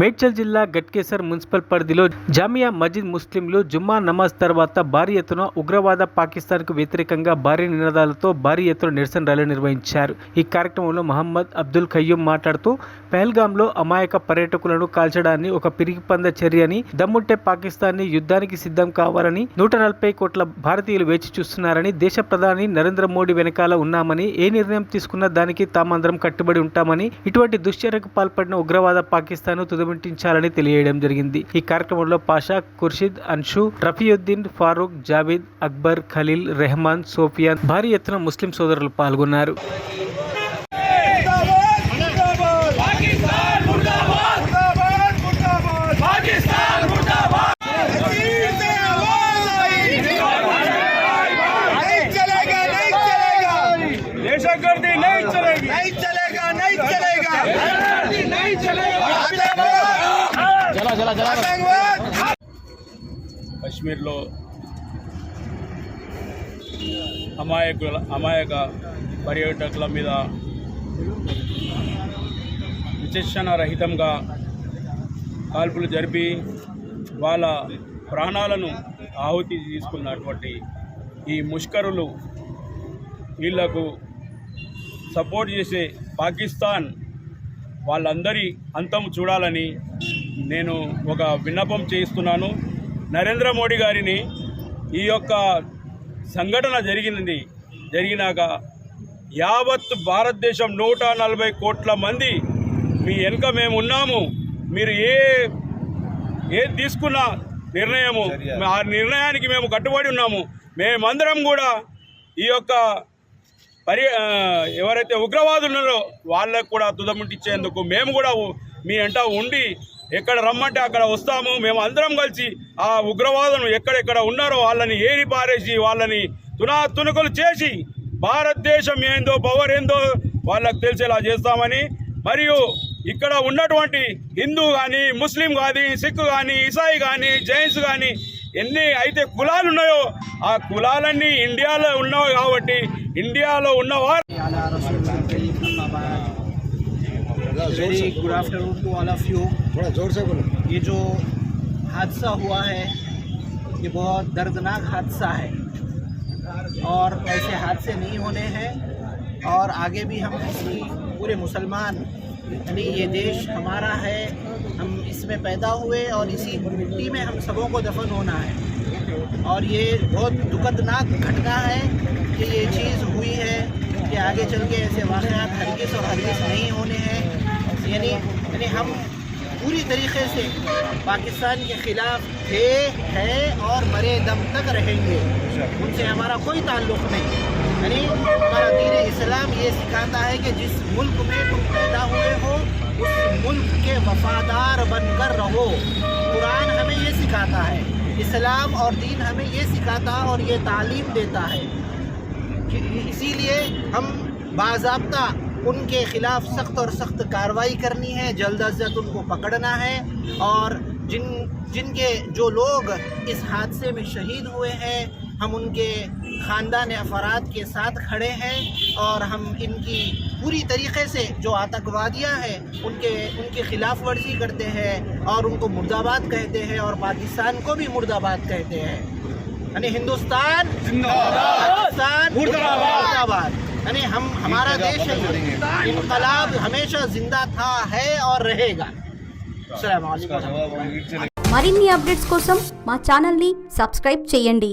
మేడ్చల్ జిల్లా గట్కేసర్ మున్సిపల్ పరిధిలో జామియా మజీద్ ముస్లింలు జుమ్మా నమాజ్ తర్వాత భారీ ఎత్తున ఉగ్రవాద పాకిస్తాన్కు వ్యతిరేకంగా భారీ నినాదాలతో భారీ ఎత్తున నిరసన ర్యాలీ నిర్వహించారు. ఈ కార్యక్రమంలో మహమ్మద్ అబ్దుల్ ఖయ్యూమ్ మాట్లాడుతూ పహల్గాంలో అమాయక పర్యాటకులను కాల్చడాన్ని ఒక పిరిగిపంద చర్యని దమ్ముంటే పాకిస్తాన్ని యుద్ధానికి సిద్ధం కావాలని నూట నలభై కోట్ల భారతీయులు వేచి చూస్తున్నారని దేశ ప్రధాని నరేంద్ర మోడీ వెనకాల ఉన్నామని ఏ నిర్ణయం తీసుకున్నా దానికి తామందరం కట్టుబడి ఉంటామని ఇటువంటి దుశ్చర్యకు పాల్పడిన ఉగ్రవాద పాకిస్తాన్ తుదముట్టించాలని తెలియడం జరిగింది ఈ కార్యక్రమంలో పాషా ఖుర్షిద్ అన్షు రఫీయుద్దీన్ ఫారూక్ జావేద్ అక్బర్ ఖలీల్ రెహమాన్ సోఫియాన్ భారీ ఎత్తున ముస్లిం సోదరులు పాల్గొన్నారు पाकिस्तान मुर्दाबाद मुर्दाबाद मुर्दाबाद पाकिस्तान मुर्दाबाद नहीं चलेगा नहीं चलेगा కశ్మీర్లో అమాయకుల అమాయక పర్యాటకుల మీద విచక్షణ రహితంగా కాల్పులు జరిపి వాళ్ళ ప్రాణాలను ఆహుతి తీసుకున్నటువంటి ఈ ముష్కరులు వీళ్ళకు సపోర్ట్ చేసే పాకిస్తాన్ వాళ్ళందరి అంతం చూడాలని నేను ఒక విన్నపం చేయిస్తున్నాను. నరేంద్ర మోడీ గారిని ఈ యొక్క సంఘటన జరిగినది జరిగినాక యావత్ భారతదేశం నూట నలభై కోట్ల మంది మీ వెనుక మేము ఉన్నాము. మీరు ఏ ఏది తీసుకున్న నిర్ణయము ఆ నిర్ణయానికి మేము కట్టుబడి ఉన్నాము. మేమందరం కూడా ఈ యొక్క పరి ఎవరైతే ఉగ్రవాదులు ఉన్నారో వాళ్ళకు కూడా తుదముట్టించేందుకు మేము కూడా మీ వెంట ఉండి ఎక్కడ రమ్మంటే అక్కడ వస్తాము. మేము అందరం కలిసి ఆ ఉగ్రవాదులను ఎక్కడెక్కడ ఉన్నారో వాళ్ళని ఏరి పారేసి వాళ్ళని తునాతుణకులు చేసి భారతదేశం ఏందో పవర్ ఏందో వాళ్ళకు తెలిసేలా చేస్తామని. మరియు ఇక్కడ ఉన్నటువంటి హిందూ కానీ ముస్లిం కానీ సిక్ కానీ ఇసాయి కానీ జైన్స్ కానీ ఎన్ని అయితే కులాలు ఉన్నాయో ఆ కులాలన్నీ ఇండియాలో ఉన్నావు కాబట్టి ఇండియాలో ఉన్నవారు ویری گڈ آفٹرنون ٹو آل آف یو تھوڑا زور سے بولو یہ جو حادثہ ہوا ہے یہ بہت دردناک حادثہ ہے۔ اور ایسے حادثے نہیں ہونے ہیں۔ اور آگے بھی ہم پورے مسلمان یعنی یہ دیش ہمارا ہے۔ ہم اس میں پیدا ہوئے اور اسی مٹی میں ہم سبوں کو دفن ہونا ہے۔ اور یہ بہت دکھدناک گھٹنا ہے کہ یہ چیز ہوئی ہے کہ آگے چل کے ایسے واقعات ہرگز اور ہرگز نہیں ہونے ہیں۔ یعنی یعنی ہم پوری طریقے سے پاکستان کے خلاف تھے، ہیں اور مرے دم تک رہیں گے۔ ان سے ہمارا کوئی تعلق نہیں۔ یعنی ہمارا دین اسلام یہ سکھاتا ہے کہ جس ملک میں تم پیدا ہوئے ہو، اس ملک کے وفادار بن کر رہو۔ قرآن ہمیں یہ سکھاتا ہے، اسلام اور دین ہمیں یہ سکھاتا اور یہ تعلیم دیتا ہے۔ اسی لیے ہم باضابطہ ان کے خلاف سخت اور سخت کاروائی کرنی ہے۔ جلد از جلد ان کو پکڑنا ہے۔ اور جن جن کے جو لوگ اس حادثے میں شہید ہوئے ہیں ہم ان کے خاندان افراد کے ساتھ کھڑے ہیں۔ اور ہم ان کی پوری طریقے سے جو آتنکوادیاں ہیں ان کے ان کی خلاف ورزی کرتے ہیں اور ان کو مرد آباد کہتے ہیں اور پاکستان کو بھی مرد آباد کہتے ہیں۔ یعنی ہندوستان यानी हम हमारा देश है इनकलाब हमेशा जिंदा था है और रहेगा अस्सलाम वालेकुम जवाब మరిన్ని అప్డేట్స్ కోసం మా ఛానల్ని సబ్స్క్రైబ్ చేయండి